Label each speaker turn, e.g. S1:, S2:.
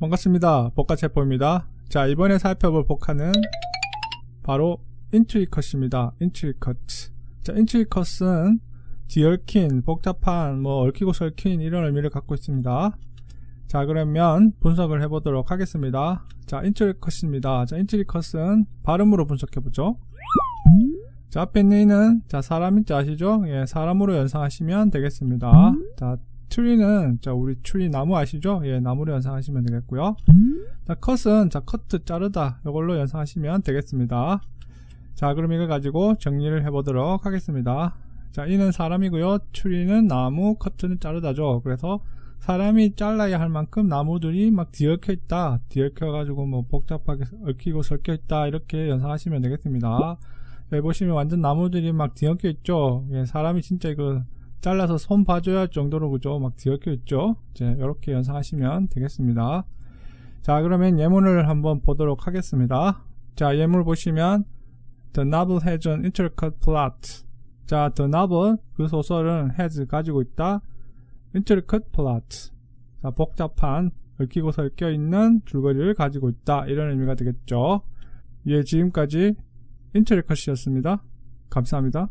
S1: 반갑습니다. 복가체포입니다. 자, 이번에 살펴볼 복화는 바로 인트리컷입니다. 인트리컷. 자, 인트리컷은 디얽힌, 복잡한, 뭐 얽히고 설킨 이런 의미를 갖고 있습니다. 자, 그러면 분석을 해보도록 하겠습니다. 자, 인트리컷입니다. 자, 인트리컷은 발음으로 분석해보죠. 자, 앞에 있는 자, 사람인지 아시죠? 예, 사람으로 연상하시면 되겠습니다. 자, 트리는 자, 우리 트리 나무 아시죠? 예, 나무로 연상하시면 되겠고요. 자, 컷은 자, 커트 자르다 이걸로 연상하시면 되겠습니다. 자, 그럼 이걸 가지고 정리를 해보도록 하겠습니다. 자, 이는 사람이고요. 트리는 나무, 커트는 자르다죠. 그래서 사람이 잘라야 할 만큼 나무들이 막 뒤얽혀 있다. 뒤얽혀 가지고 뭐 복잡하게 얽히고 설켜 있다. 이렇게 연상하시면 되겠습니다. 여기 보시면 완전 나무들이 막 뒤엉켜 있죠. 예, 사람이 진짜 이거 잘라서 손 봐줘야 할 정도로 그죠? 막 뒤엉켜 있죠. 이제 이렇게 연상하시면 되겠습니다. 자, 그러면 예문을 한번 보도록 하겠습니다. 자, 예문 보시면 The novel has an intricate plot. 자, The novel 그 소설은 has 가지고 있다. intricate plot. 자, 복잡한 얽히고 설켜 있는 줄거리를 가지고 있다. 이런 의미가 되겠죠. 예, 지금까지 인트리컷이었습니다. 감사합니다.